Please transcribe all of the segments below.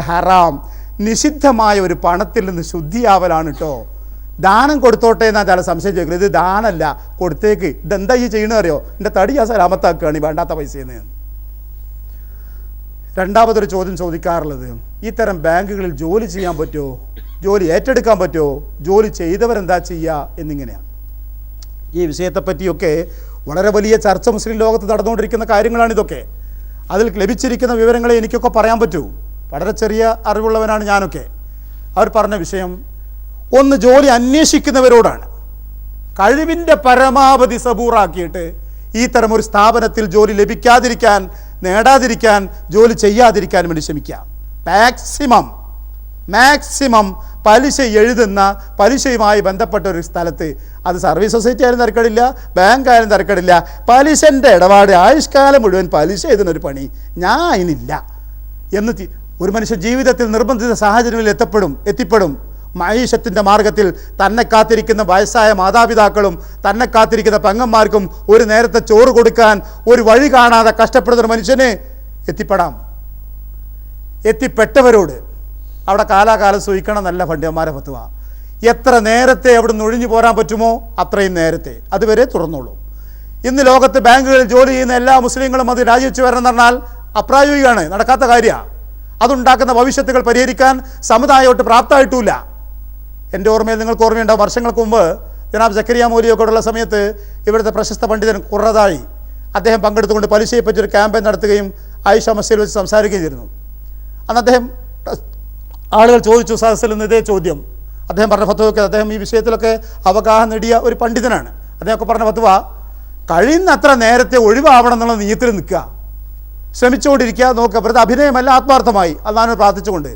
ഹറാം. നിഷിദ്ധമായ ഒരു പണത്തിൽ നിന്ന് ശുദ്ധിയാവലാണ് കേട്ടോ ദാനം കൊടുത്തോട്ടെ എന്നാ ചില സംശയം ചോദിക്കുന്നത്. ഇത് ദാനല്ല. കൊടുത്തേക്ക്. ഇതെന്താ ഈ ചെയ്യണ അറിയോ? എന്റെ തടി ആ സലാമത്താക്കുകയാണ്. ഈ വേണ്ടാത്ത പൈസയെന്ന് രണ്ടാമതൊരു ചോദ്യം ചോദിക്കാറുള്ളത്. ഇത്തരം ബാങ്കുകളിൽ ജോലി ചെയ്യാൻ പറ്റുമോ? ജോലി ഏറ്റെടുക്കാൻ പറ്റുമോ? ജോലി ചെയ്തവരെന്താ ചെയ്യുക എന്നിങ്ങനെയാണ്. ഈ വിഷയത്തെപ്പറ്റിയൊക്കെ വളരെ വലിയ ചർച്ച മുസ്ലിം ലോകത്ത് നടന്നുകൊണ്ടിരിക്കുന്ന കാര്യങ്ങളാണ് ഇതൊക്കെ അതിൽ ലഭിച്ചിരിക്കുന്ന വിവരങ്ങളെ എനിക്കൊക്കെ പറയാൻ പറ്റൂ. വളരെ ചെറിയ അറിവുള്ളവനാണ് ഞാനൊക്കെ. അവർ പറഞ്ഞ വിഷയം ഒന്ന് ജോലി അന്വേഷിക്കുന്നവരോടാണ്. കഴിവിന്റെ പരമാവധി സബൂറാക്കിയിട്ട് ഈ തരം ഒരു സ്ഥാപനത്തിൽ ജോലി ലഭിക്കാതിരിക്കാൻ നേടാതിരിക്കാൻ ജോലി ചെയ്യാതിരിക്കാൻ വേണ്ടി ശ്രമിക്കുക. മാക്സിമം മാക്സിമം പലിശ എഴുതുന്ന പലിശയുമായി ബന്ധപ്പെട്ട ഒരു സ്ഥലത്ത്. അത് സർവീസ് സൊസൈറ്റി ആയാലും തിരക്കടില്ല ബാങ്ക് ആയാലും തിരക്കടില്ല. പലിശന്റെ ഇടപാട് ആയുഷ്കാലം മുഴുവൻ പലിശ എഴുതുന്ന ഒരു പണി. ഞാൻ അതിനില്ല എന്ന് ഒരു മനുഷ്യൻ ജീവിതത്തിൽ നിർബന്ധിത സാഹചര്യങ്ങളിൽ എത്തപ്പെടും എത്തിപ്പെടും. മഹീഷത്തിന്റെ മാർഗത്തിൽ തന്നെ കാത്തിരിക്കുന്ന വയസ്സായ മാതാപിതാക്കളും തന്നെ കാത്തിരിക്കുന്ന പെങ്ങന്മാർക്കും ഒരു നേരത്തെ ചോറ് കൊടുക്കാൻ ഒരു വഴി കാണാതെ കഷ്ടപ്പെടുന്ന മനുഷ്യന് എത്തിപ്പെടാം. എത്തിപ്പെട്ടവരോട് അവിടെ കാലാകാലം സൂഹിക്കണം നല്ല പണ്ഡിതന്മാരെ ഫത്തുവ എത്ര നേരത്തെ അവിടെ നിന്ന് ഒഴിഞ്ഞു പോരാൻ പറ്റുമോ അത്രയും നേരത്തെ. അതുവരെ തുറന്നോളൂ. ഇന്ന് ലോകത്ത് ബാങ്കുകളിൽ ജോലി ചെയ്യുന്ന എല്ലാ മുസ്ലിങ്ങളും അത് രാജിവെച്ച് വരണം എന്ന് പറഞ്ഞാൽ അപ്രായോഗികമാണ്. നടക്കാത്ത കാര്യമാണ് അതുണ്ടാക്കുന്ന ഭവിഷ്യത്തുകൾ പരിഹരിക്കാൻ സമുദായമായിട്ട് പ്രാപ്തമായിട്ടുമില്ല എന്റെ ഓർമ്മയിൽ നിങ്ങൾക്ക് ഓർമ്മയുണ്ടാവും വർഷങ്ങൾക്ക് മുമ്പ് ജനാബ് ജക്കരിയ മോലിയൊക്കെ ഉള്ള സമയത്ത് ഇവിടുത്തെ പ്രശസ്ത പണ്ഡിതൻ കുറതായി അദ്ദേഹം പങ്കെടുത്തുകൊണ്ട് പലിശയെപ്പറ്റി ഒരു ക്യാമ്പയിൻ നടത്തുകയും ആയിഷ മസ്ജിൽ വെച്ച് സംസാരിക്കുകയും ചെയ്തിരുന്നു. അന്ന് അദ്ദേഹം ആളുകൾ ചോദിച്ചു സദസ്സിൽ നിന്ന് ഇതേ ചോദ്യം. അദ്ദേഹം പറഞ്ഞ ഫത്വയൊക്കെ അദ്ദേഹം ഈ വിഷയത്തിലൊക്കെ അവഗാഹം നേടിയ ഒരു പണ്ഡിതനാണ്. അദ്ദേഹമൊക്കെ പറഞ്ഞ ഫത്വ കഴിയുന്നത്ര നേരത്തെ ഒഴിവാവണം എന്നുള്ള നീയത്തിൽ നിൽക്കുക. ശ്രമിച്ചുകൊണ്ടിരിക്കുക നോക്കുക. വെറുതെ അഭിനയമല്ല ആത്മാർത്ഥമായി. അതാണ് പ്രാർത്ഥിച്ചുകൊണ്ട്.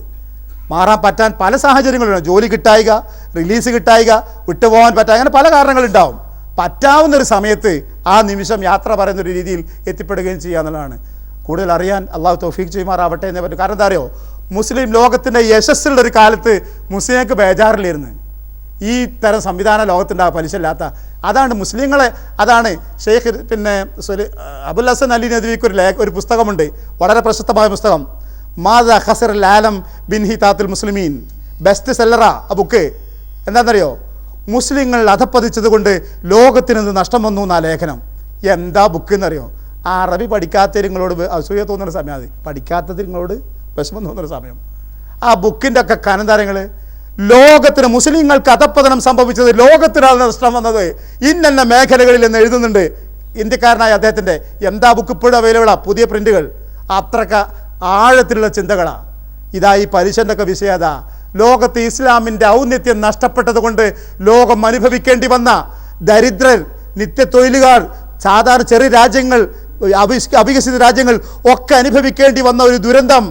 മാറാൻ പറ്റാൻ പല സാഹചര്യങ്ങളുണ്ട്. ജോലി കിട്ടായിക റിലീസ് കിട്ടായിക വിട്ടുപോകാൻ പറ്റാ അങ്ങനെ പല കാരണങ്ങളുണ്ടാവും. പറ്റാവുന്ന ഒരു സമയത്ത് ആ നിമിഷം യാത്ര പറയുന്ന ഒരു രീതിയിൽ എത്തിപ്പെടുകയും ചെയ്യുക എന്നുള്ളതാണ്. കൂടുതൽ അറിയാൻ അള്ളാഹു തൗഫീഖ് ചെയ്യുമാറാവട്ടെ എന്നേ പറ്റും. കാരണം എന്താ അറിയോ? മുസ്ലിം ലോകത്തിന്റെ യശസ്സുള്ള ഒരു കാലത്ത് മുസ്ലിങ്ങൾക്ക് ബേജാറിലിരുന്ന് ഈ തരം സംവിധാന ലോകത്തിന്റെ ആ പലിശയില്ലാത്ത. അതാണ് മുസ്ലിങ്ങളെ അതാണ് ഷെയ്ഖ് പിന്നെ സുലി അബുൽ ഹസൻ അലി നദ്വിക്ക് ഒരു ലേഖ ഒരു പുസ്തകമുണ്ട്. വളരെ പ്രശസ്തമായ പുസ്തകം. മാദ ഹസർ ലാലം ബിൻ ഹി താത്തുൽ മുസ്ലിമീൻ. ബെസ്റ്റ് സെല്ലറ ആ ബുക്ക്. എന്താണെന്നറിയോ? മുസ്ലിങ്ങൾ അധപ്പതിച്ചത് കൊണ്ട് ലോകത്തിന് എന്ത് നഷ്ടം വന്നു എന്നാ ലേഖനം. എന്താ ബുക്ക് എന്നറിയോ? ആ അറബി പഠിക്കാത്തവരിങ്ങളോട് അസൂയ തോന്നുന്ന സമയം അത്. പഠിക്കാത്തതിങ്ങളോട് വിഷമം തോന്നുന്ന സമയം. ആ ബുക്കിന്റെ ഒക്കെ കനന്തരങ്ങൾ ലോകത്തിന് മുസ്ലിങ്ങൾക്ക് അധപ്പതനം സംഭവിച്ചത് ലോകത്തിനാണ് നഷ്ടം വന്നത്. ഇന്നെന്ന മേഖലകളിൽ എന്ന് എഴുതുന്നുണ്ട്. ഇന്ത്യക്കാരനായ അദ്ദേഹത്തിന്റെ എന്താ ബുക്ക് ഇപ്പോഴും അവൈലബിളാണ് പുതിയ പ്രിന്റുകൾ അത്രക്ക ആഴത്തിലുള്ള ചിന്തകളാണ് ഇതാ ഈ പലിശന്റെ ഒക്കെ വിഷയത ലോകത്ത് ഇസ്ലാമിന്റെ ഔന്നത്യം നഷ്ടപ്പെട്ടതുകൊണ്ട് ലോകം അനുഭവിക്കേണ്ടി വന്ന ദരിദ്രർ നിത്യത്തൊഴിലുകാർ സാധാരണ ചെറിയ രാജ്യങ്ങൾ അവികസിത രാജ്യങ്ങൾ ഒക്കെ അനുഭവിക്കേണ്ടി വന്ന ഒരു ദുരന്തം.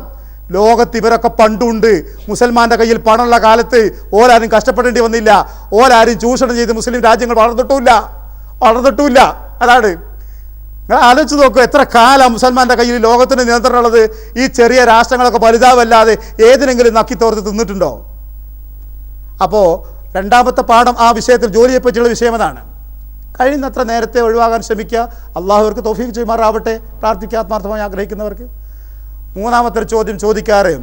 ലോകത്ത് ഇവരൊക്കെ പണ്ടുണ്ട്. മുസൽമാന്റെ കയ്യിൽ പണമുള്ള കാലത്ത് ഓരാരും കഷ്ടപ്പെടേണ്ടി വന്നില്ല. ഓരാരും ചൂഷണം ചെയ്ത് മുസ്ലിം രാജ്യങ്ങൾ വളർന്നിട്ടുമില്ല. വളർന്നിട്ടുമില്ല. അതാണ്. നിങ്ങൾ ആലോചിച്ച് നോക്കൂ എത്ര കാലം മുസൽമാന്റെ കയ്യിൽ ലോകത്തിന് നിയന്ത്രണമുള്ളത്? ഈ ചെറിയ രാഷ്ട്രങ്ങളൊക്കെ വലുതാവല്ലാതെ ഏതിനെങ്കിലും നക്കിത്തോർത്ത് തിന്നിട്ടുണ്ടോ? അപ്പോൾ രണ്ടാമത്തെ പാഠം ആ വിഷയത്തിൽ ജോലിയെപ്പറ്റിയുള്ള വിഷയം അതാണ്. കഴിയുന്നത്ര നേരത്തെ ഒഴിവാകാൻ ശ്രമിക്കുക. അള്ളാഹുവർക്ക് തോഫീക്ക് ചെയ്യുമാറാവട്ടെ. പ്രാർത്ഥിക്കാത്മാർത്ഥമായി ആഗ്രഹിക്കുന്നവർക്ക്. മൂന്നാമത്തെ ഒരു ചോദ്യം ചോദിക്കാറ്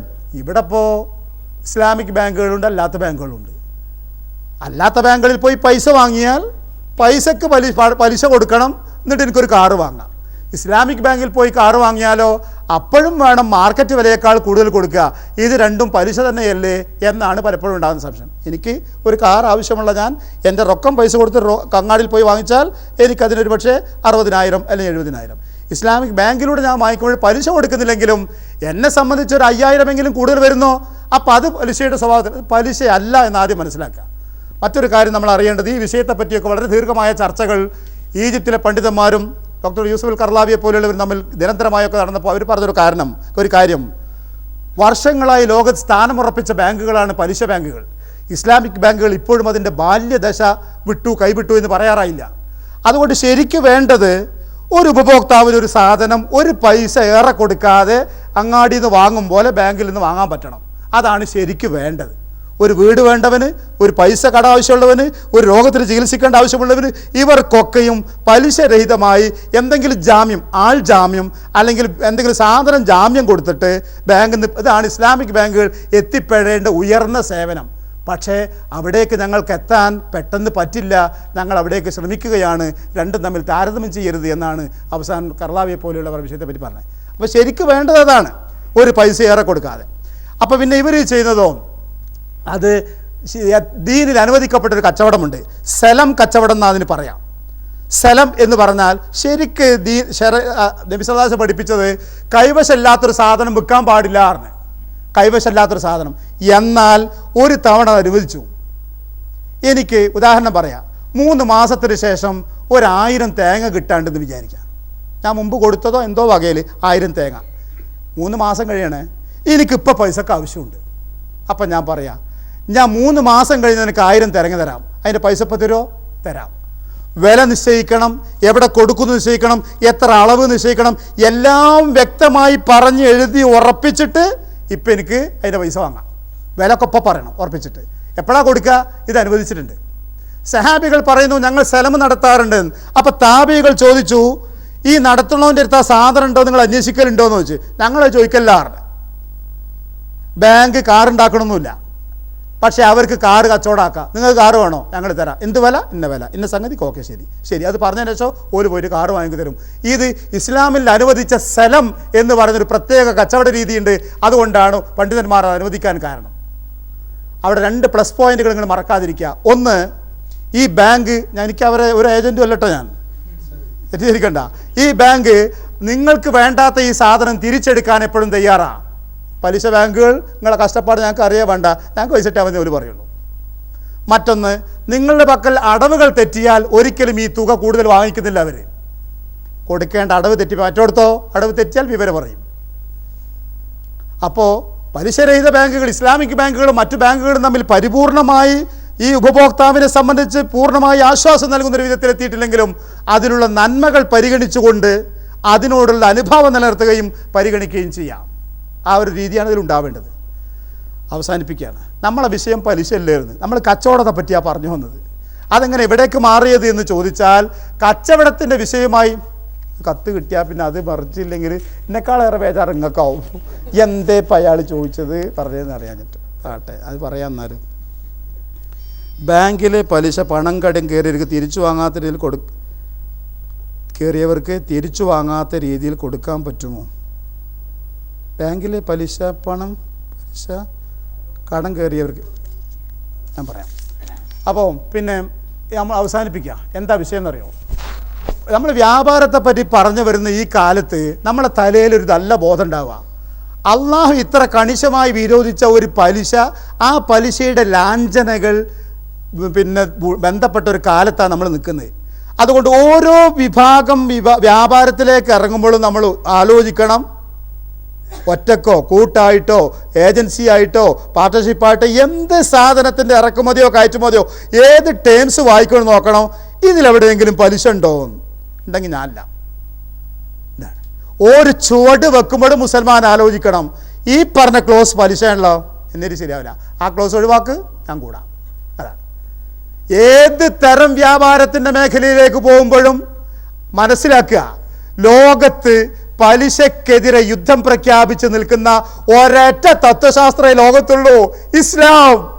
ഇവിടെ ഇപ്പോൾ ഇസ്ലാമിക് ബാങ്കുകളുണ്ട് അല്ലാത്ത ബാങ്കുകളുണ്ട്. അല്ലാത്ത ബാങ്കുകളിൽ പോയി പൈസ വാങ്ങിയാൽ പൈസക്ക് പലിശ പലിശ കൊടുക്കണം എന്നിട്ട് എനിക്കൊരു കാറ് വാങ്ങാം. ഇസ്ലാമിക് ബാങ്കിൽ പോയി കാറ് വാങ്ങിയാലോ അപ്പോഴും വേണം മാർക്കറ്റ് വിലയേക്കാൾ കൂടുതൽ കൊടുക്കുക. ഇത് രണ്ടും പലിശ തന്നെയല്ലേ എന്നാണ് പലപ്പോഴും ഉണ്ടാകുന്ന സംശയം. എനിക്ക് ഒരു കാർ ആവശ്യമുള്ള ഞാൻ എന്റെ റൊക്കം പൈസ കൊടുത്ത് കങ്ങാടിയിൽ പോയി വാങ്ങിച്ചാൽ എനിക്കതിനൊരു പക്ഷേ അറുപതിനായിരം അല്ലെങ്കിൽ എഴുപതിനായിരം. ഇസ്ലാമിക് ബാങ്കിലൂടെ ഞാൻ വാങ്ങിക്കുമ്പോൾ പലിശ കൊടുക്കുന്നില്ലെങ്കിലും എന്നെ സംബന്ധിച്ച് ഒരു അയ്യായിരമെങ്കിലും കൂടുതൽ വരുന്നോ? അപ്പോൾ അത് പലിശയുടെ സ്വഭാവത്തിൽ പലിശയല്ല എന്ന് ആദ്യം മനസ്സിലാക്കുക. മറ്റൊരു കാര്യം നമ്മൾ അറിയേണ്ടത് ഈ വിഷയത്തെ പറ്റിയൊക്കെ വളരെ ദീർഘമായ ചർച്ചകൾ ഈജിപ്തിലെ പണ്ഡിതന്മാരും ഡോക്ടർ യൂസുഫ് കർലാവിയെ പോലെയുള്ളവർ തമ്മിൽ നിരന്തരമായൊക്കെ നടന്നപ്പോൾ അവർ പറഞ്ഞൊരു കാരണം ഒരു കാര്യം. വർഷങ്ങളായി ലോകത്ത് സ്ഥാനമുറപ്പിച്ച ബാങ്കുകളാണ് പലിശ ബാങ്കുകൾ. ഇസ്ലാമിക് ബാങ്കുകൾ ഇപ്പോഴും അതിന്റെ ബാല്യദശ വിട്ടു കൈവിട്ടു എന്ന് പറയാറായില്ല. അതുകൊണ്ട് ശരിക്ക് വേണ്ടത് ഒരു ഉപഭോക്താവിന് ഒരു സാധനം ഒരു പൈസ ഏറെ കൊടുക്കാതെ അങ്ങാടിയിൽ നിന്ന് വാങ്ങും പോലെ ബാങ്കിൽ നിന്ന് വാങ്ങാൻ പറ്റണം. അതാണ് ശരിക്കും വേണ്ടത്. ഒരു വീട് വേണ്ടവന് ഒരു പൈസ കട ആവശ്യമുള്ളവന് ഒരു രോഗത്തിന് ചികിത്സിക്കേണ്ട ആവശ്യമുള്ളവന് ഇവർക്കൊക്കെയും പലിശരഹിതമായി എന്തെങ്കിലും ജാമ്യം ആൾ ജാമ്യം അല്ലെങ്കിൽ എന്തെങ്കിലും സാധനം ജാമ്യം കൊടുത്തിട്ട് ബാങ്കിൽ നിന്ന് ഇതാണ് ഇസ്ലാമിക് ബാങ്കുകൾ എത്തിപ്പെടേണ്ട ഉയർന്ന സേവനം. പക്ഷേ അവിടേക്ക് ഞങ്ങൾക്ക് എത്താൻ പെട്ടെന്ന് പറ്റില്ല. ഞങ്ങൾ അവിടേക്ക് ശ്രമിക്കുകയാണ്. രണ്ടും തമ്മിൽ താരതമ്യം ചെയ്യരുത് എന്നാണ് അവസാനം കർലാവിയെ പോലെയുള്ളവർ വിഷയത്തെ പറ്റി പറഞ്ഞത്. അപ്പോൾ ശരിക്കും വേണ്ടത് അതാണ്. ഒരു പൈസ ഏറെ കൊടുക്കാതെ. അപ്പോൾ പിന്നെ ഇവർ ചെയ്യുന്നതോ? അത് ദീനിൽ ദീനിൽ അനുവദിക്കപ്പെട്ടൊരു കച്ചവടമുണ്ട്. സ്ഥലം കച്ചവടം എന്ന് അതിന് പറയാം. സ്ഥലം എന്ന് പറഞ്ഞാൽ ശരിക്ക് ദീ ശര നബിസദാസ് പഠിപ്പിച്ചത് കൈവശമില്ലാത്തൊരു സാധനം വിൽക്കാൻ പാടില്ല കൈവശമില്ലാത്തൊരു സാധനം. എന്നാൽ ഒരു തവണ അനുവദിച്ചു. എനിക്ക് ഉദാഹരണം പറയാം. മൂന്ന് മാസത്തിന് ശേഷം ഒരായിരം തേങ്ങ കിട്ടാണ്ടെന്ന് വിചാരിക്കാം. ഞാൻ മുമ്പ് കൊടുത്തതോ എന്തോ വകയിൽ ആയിരം തേങ്ങ. മൂന്ന് മാസം കഴിയണേ. എനിക്കിപ്പോൾ പൈസക്ക് ആവശ്യമുണ്ട്. അപ്പം ഞാൻ പറയാം. ഞാൻ മൂന്ന് മാസം കഴിഞ്ഞ് നിനക്ക് ആയിരം തേങ്ങ തരാം. അതിന്റെ പൈസ ഇപ്പോൾ തരുമോ തരാം. വില നിശ്ചയിക്കണം. എവിടെ കൊടുക്കുന്നു നിശ്ചയിക്കണം. എത്ര അളവ് നിശ്ചയിക്കണം. എല്ലാം വ്യക്തമായി പറഞ്ഞ് എഴുതി ഉറപ്പിച്ചിട്ട് ഇപ്പം എനിക്ക് അതിന്റെ പൈസ വാങ്ങാം. വിലക്കെ ഒപ്പം പറയണം ഉറപ്പിച്ചിട്ട്. എപ്പോഴാണ് കൊടുക്കുക ഇത് അനുവദിച്ചിട്ടുണ്ട്. സഹാബികൾ പറയുന്നു ഞങ്ങൾ സ്ഥലം നടത്താറുണ്ട്. അപ്പോൾ താബികൾ ചോദിച്ചു ഈ നടത്തണവന്റെ അടുത്ത് ആ സാധനം ഉണ്ടോ? നിങ്ങൾ അന്വേഷിക്കലുണ്ടോ? എന്ന് ചോദിച്ചു. ഞങ്ങൾ ചോദിക്കലാറുണ്ട് ബാങ്ക് കാർ ഉണ്ടാക്കണമെന്നില്ല പക്ഷേ അവർക്ക് കാറ് കച്ചവടമാക്കാം നിങ്ങൾക്ക് കാറ് വേണോ? ഞങ്ങൾ തരാം. എന്ത് വില? ഇന്ന വില. ഇന്ന സംഗതി ഓക്കെ ശരി. ശരി അത് പറഞ്ഞതിന് ശേഷം ഒരു പോയിട്ട് കാറ് വാങ്ങി തരും. ഇത് ഇസ്ലാമിൽ അനുവദിച്ച സ്ഥലം എന്ന് പറയുന്നൊരു പ്രത്യേക കച്ചവട രീതിയുണ്ട്. അതുകൊണ്ടാണ് പണ്ഡിതന്മാർ അത് അനുവദിക്കാൻ കാരണം. അവിടെ രണ്ട് പ്ലസ് പോയിന്റുകൾ നിങ്ങൾ മറക്കാതിരിക്കുക. ഒന്ന് ഈ ബാങ്ക് ഞാൻ എനിക്ക് അവരെ ഒരു ഏജന്റും അല്ലട്ടോ ഞാൻ. തെറ്റിദ്ധരിക്കണ്ട. ഈ ബാങ്ക് നിങ്ങൾക്ക് വേണ്ടാത്ത ഈ സാധനം തിരിച്ചെടുക്കാൻ എപ്പോഴും തയ്യാറാണ് പലിശ ബാങ്കുകൾ നിങ്ങളെ കഷ്ടപ്പാട് ഞങ്ങൾക്ക് അറിയാൻ വേണ്ട. ഞങ്ങൾക്ക് പൈസ മതി ഒരു പറയുള്ളൂ. മറ്റൊന്ന് നിങ്ങളുടെ പക്കൽ അടവുകൾ തെറ്റിയാൽ ഒരിക്കലും ഈ തുക കൂടുതൽ വാങ്ങിക്കുന്നില്ല അവർ കൊടുക്കേണ്ട അടവ് തെറ്റി മറ്റോടത്തോ അടവ് തെറ്റിയാൽ വിവരം പറയും അപ്പോൾ പലിശരഹിത ബാങ്കുകൾ ഇസ്ലാമിക് ബാങ്കുകളും മറ്റു ബാങ്കുകളും തമ്മിൽ പരിപൂർണമായി ഈ ഉപഭോക്താവിനെ സംബന്ധിച്ച് പൂർണമായി ആശ്വാസം നൽകുന്ന ഒരു വിധത്തിൽ എത്തിയിട്ടില്ലെങ്കിലും അതിലുള്ള നന്മകൾ പരിഗണിച്ചുകൊണ്ട് അതിനോടുള്ള അനുഭാവം നിലനിർത്തുകയും പരിഗണിക്കുകയും ചെയ്യാം. ആ ഒരു രീതിയാണ് ഇതിൽ ഉണ്ടാവേണ്ടത്. അവസാനിപ്പിക്കുകയാണ്. നമ്മളെ വിഷയം പലിശയില്ലായിരുന്നു. നമ്മൾ കച്ചവടത്തെ പറ്റിയാണ് പറഞ്ഞു വന്നത്. അതെങ്ങനെ എവിടേക്ക് മാറിയത് എന്ന് ചോദിച്ചാൽ കച്ചവടത്തിന്റെ വിഷയമായി കത്ത് കിട്ടിയാൽ പിന്നെ അത് മറിച്ചില്ലെങ്കിൽ എന്നെക്കാളേറെ വേചാർ ഇങ്ങക്കാവും. എന്തേ ഇപ്പം അയാൾ ചോദിച്ചത് പറഞ്ഞതെന്ന് അറിയാഞ്ഞിട്ട് ആട്ടെ അത് പറയാൻ എന്നാലും. ബാങ്കിലെ പലിശ പണം കടം കയറിയവർക്ക് തിരിച്ചു വാങ്ങാത്ത രീതിയിൽ കൊടു കയറിയവർക്ക് തിരിച്ചു വാങ്ങാത്ത രീതിയിൽ കൊടുക്കാൻ പറ്റുമോ? ബാങ്കിലെ പലിശ പണം പലിശ കടം കയറിയവർക്ക് ഞാൻ പറയാം. അപ്പോൾ പിന്നെ നമ്മൾ അവസാനിപ്പിക്കുക എന്താ വിഷയം എന്നറിയോ? നമ്മൾ വ്യാപാരത്തെ പറ്റി പറഞ്ഞു വരുന്ന ഈ കാലത്ത് നമ്മളെ തലയിൽ ഒരു നല്ല ബോധം ഉണ്ടാവുക. അള്ളാഹു ഇത്ര കണിശമായി വിരോധിച്ച ഒരു പലിശ ആ പലിശയുടെ ലാഞ്ചനകൾ പിന്നെ ബന്ധപ്പെട്ട ഒരു കാലത്താണ് നമ്മൾ നിൽക്കുന്നത്. അതുകൊണ്ട് ഓരോ വിഭാഗം വിഭാ വ്യാപാരത്തിലേക്ക് ഇറങ്ങുമ്പോഴും നമ്മൾ ആലോചിക്കണം. ഒറ്റക്കോ കൂട്ടായിട്ടോ ഏജൻസി ആയിട്ടോ പാർട്ട്ണർഷിപ്പായിട്ടോ എന്ത് സാധനത്തിന്റെ ഇറക്കുമതിയോ കയറ്റുമതിയോ ഏത് ടേംസ് വായിക്കണം നോക്കണം ഇതിലെവിടെയെങ്കിലും പലിശ ഉണ്ടോ ഉണ്ടെങ്കിൽ ഞാനല്ല. ഒരു ചുവട് വെക്കുമ്പോഴും മുസൽമാൻ ആലോചിക്കണം ഈ പറഞ്ഞ ക്ലോസ് പലിശയാണല്ലോ? എന്നിട്ട് ശരിയാവില്ല. ആ ക്ലോസ് ഒഴിവാക്ക് ഞാൻ കൂടാം. അതാണ്. ഏത് തരം വ്യാപാരത്തിന്റെ മേഖലയിലേക്ക് പോകുമ്പോഴും മനസ്സിലാക്കുക ലോകത്ത് പലിശക്കെതിരെ യുദ്ധം പ്രഖ്യാപിച്ച് നിൽക്കുന്ന ഒരൊറ്റ തത്വശാസ്ത്ര ലോകത്തുള്ളൂ. ഇസ്ലാം.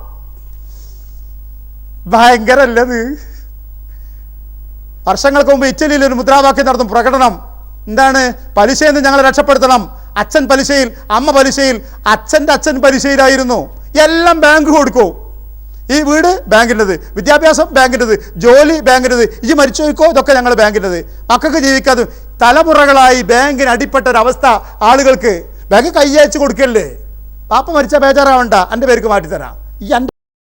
ഭയങ്കരല്ലത്. വർഷങ്ങൾക്ക് മുമ്പ് ഇറ്റലിയിൽ ഒരു മുദ്രാവാക്യം നടത്തും പ്രകടനം. എന്താണ്? പലിശയിൽ നിന്ന് ഞങ്ങളെ രക്ഷപ്പെടുത്തണം. അച്ഛൻ പലിശയിൽ അമ്മ പലിശയിൽ അച്ഛന്റെ അച്ഛൻ പലിശയിലായിരുന്നു. എല്ലാം ബാങ്ക് കൊടുക്കൂ. ഈ വീട് ബാങ്കിന്റെത് വിദ്യാഭ്യാസം ബാങ്കിന്റെത് ജോലി ബാങ്കിന്റെത് ഈ മരിച്ചു പോയിക്കോ ഇതൊക്കെ ഞങ്ങൾ ബാങ്കിന്റെത്. മക്കൾക്ക് ജീവിക്കാതെ തലമുറകളായി ബാങ്കിന് അടിപ്പെട്ട ഒരവസ്ഥ ആളുകൾക്ക് ബാങ്ക് കൈയച്ച് കൊടുക്കല്ലേ? പാപ്പ മരിച്ച ബേജാറാവണ്ട. എന്റെ പേർക്ക് മാറ്റിത്തരാം ഈ